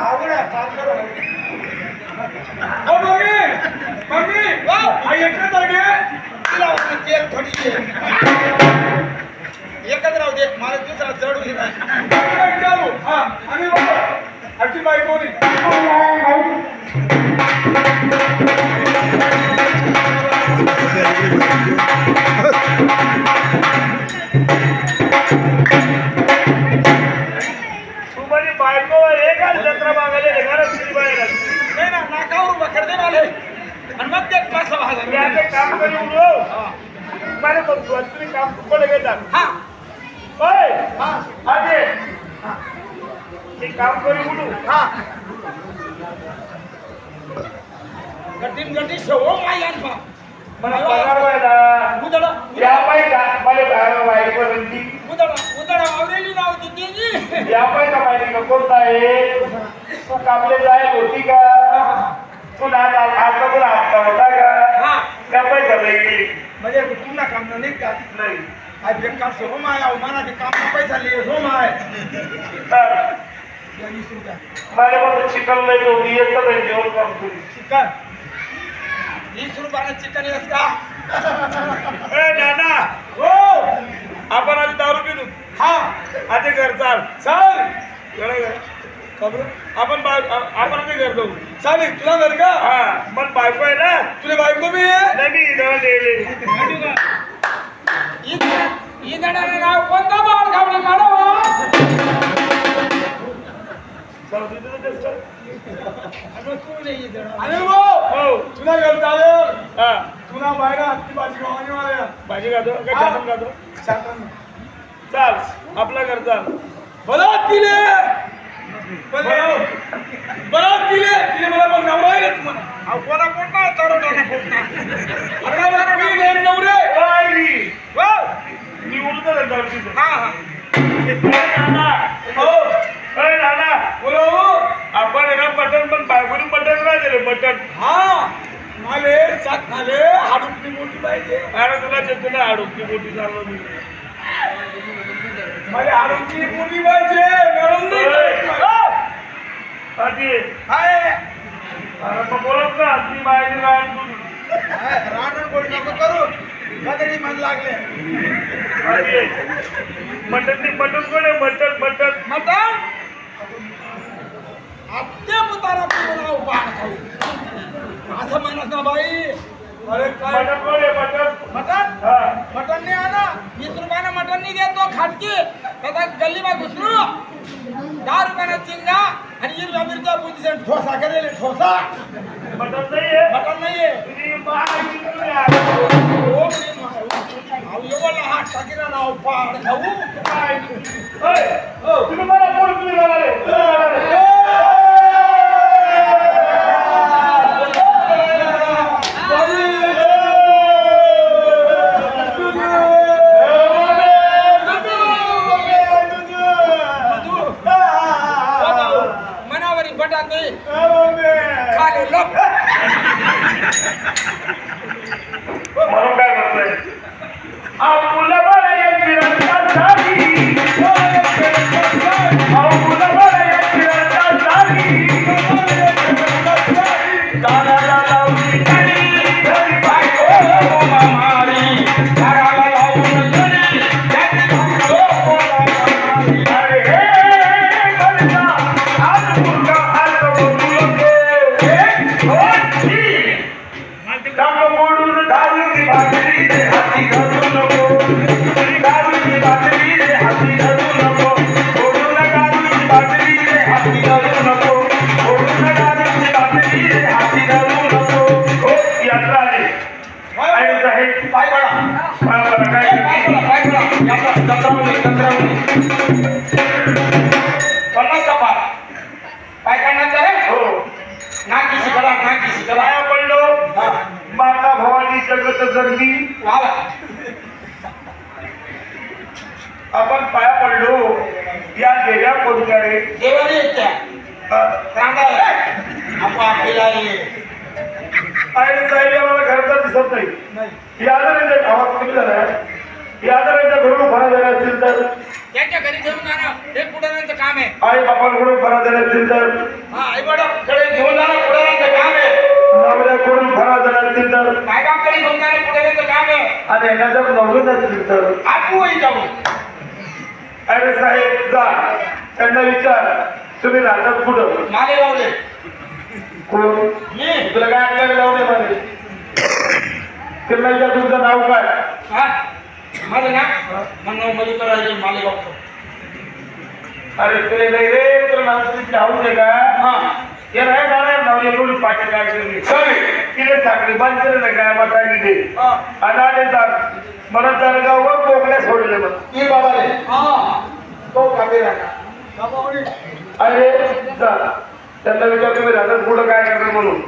अवघड आहे काम करू ओ मम्मी! मम्मी! एकच आहे तिला थोडी. एकच राहू दे मला दुसरा चढ होईल चालू. हा आणि आजची बायको नाही दे मला आणि मग ते कसं मी भागा आता काम करी उडो मला बघ तू तुम्ही काम कुठे घेतात? हा. होय? हा. आजे. मी काम करी उडू हा. गटीन गटी सवो माय आणपा मला पगार व्हायला. उदडा या पाहिजे मला बाहेर बाहेर पर्यंत उदडा उदडा आवरेली नाव होती त्याची या पाहिजे माहिती नको आहे? तू कामले जाय होती का? तू ना आता तुला हप्ता होता का? हा त्या पैसा नाही म्हणजे काम नाही का नाही आज हो. ते काम पैसा हो माझ्या चिकन नाही एकटा नाही जेवण चिकन. वीस रुपयानं चिकन येस का? ए नाना. हो. आपण आधी दारू पितो हा. आधी घर चाल. चल. आपण आपण आधी घर जाऊ. चालेल तुला घर का? हा. पण बायको आहे ना? तुला बायको बी नाही नेले. ही जणांना नाव कोणता बाळ खावलं काढावा अनिल भाऊ हो तुला घर चालेल. हा. तुला बाहेर हत्ती भाजी गावाने वाल्या भाजी खातो काय खातो? शासन चाल आपला घर चाल. बलात् दिले दिले तिने मला मग नवरा आहे रे तुम्हाला अहो कोणा कोणता कोणता मी नाही नवरे. काय मी वा. मी उलटं दारू पितो. हा हा. हो. ए, नाना बोलो आपण आहे ना मटण पण बायकोनी मटण नाही दिले मटण हा. माले सात माले हाडुकली मोठी पाहिजे. अरे तुला देतो ना आडोकी मोठी चाललो मी मला मोठी पाहिजे. नाही आधी हाय. अरे मग बोलत ना ती बाहेर राहत राहणार गोळी नको करू. गदडी मन लागले. मटण ती मटण कोण आहे? मटण मटण मटण आत्ते मुतारा नाव पाहा खाऊ असं म्हणत ना बाई. अरे काय? कोण आहे? मटण मटण हा. मटण नाही आणा. वीस रुपयानं मटण नाही देतो खाटकी. त्याचा गल्ली बा घुसरू दहा रुपयानं चिंगा. आणि हिरव्या मिरच्या बुद्धीचे ठोसा केलेले ठोसा मटण नाही आहे मटण नाहीये. तुझी बाय किती आहे? ओ प्रेम आहे. अहो, एवढा हा टाकीला नाव पाड. खाऊ. काय? ओ, तुम्ही म्हणून काय म्हणतोय? आपुला बरं पन्नास कपा काय करण्याचं आहे हो नाक किसी करा नाक किसी पाया पडलो. माता भवानी जगत वाला आपण पाया पडलो. या देव्या कोणत्या रे? देवाने येत्या. सांगा आपण आपल्याला आणि साहेब या मला घरचा दिसत नाही. नाही. या जर आवाज कमी झाला यादवांच्या घरून फरा झाले असतील तर? त्यांच्या घरी घेऊन जाणं हे पुढाऱ्यांचं काम आहे. आई बापांकडून फरा झाले असतील तर? हा आई कडे घेऊन जाणं पुढाऱ्यांचं काम आहे. नवऱ्याकडून फरा झाले तर? बायकांकडे घेऊन जाणं पुढाऱ्यांचं काम आहे. आणि यांना जर नवरत असतील तर? आपू जाऊ. अरे साहेब जा. त्यांना विचार. तुम्ही राहतात कुठं? कोण? तुला काय अडकायला लावले मध्ये त्यांना विचार तुमचं नाव काय? हा? माझं ना म्हणणं मलिकर राहिले मालेगाव अरे ते नाही रे तुला नाव तुझी आवड आहे का? हा. हे नाही जाणार नाव एवढी पाठी काय केली सॉरी. तिने साखळी बंद केलं नाही काय मग काय ते? हा. आणि आले जात मला जळगाववर कोकण्या सोडले मग की बाबा रे. हा. तो कामे राहणार अरे जा. त्यांना विचार तुम्ही राहतात पुढं काय करणार म्हणून?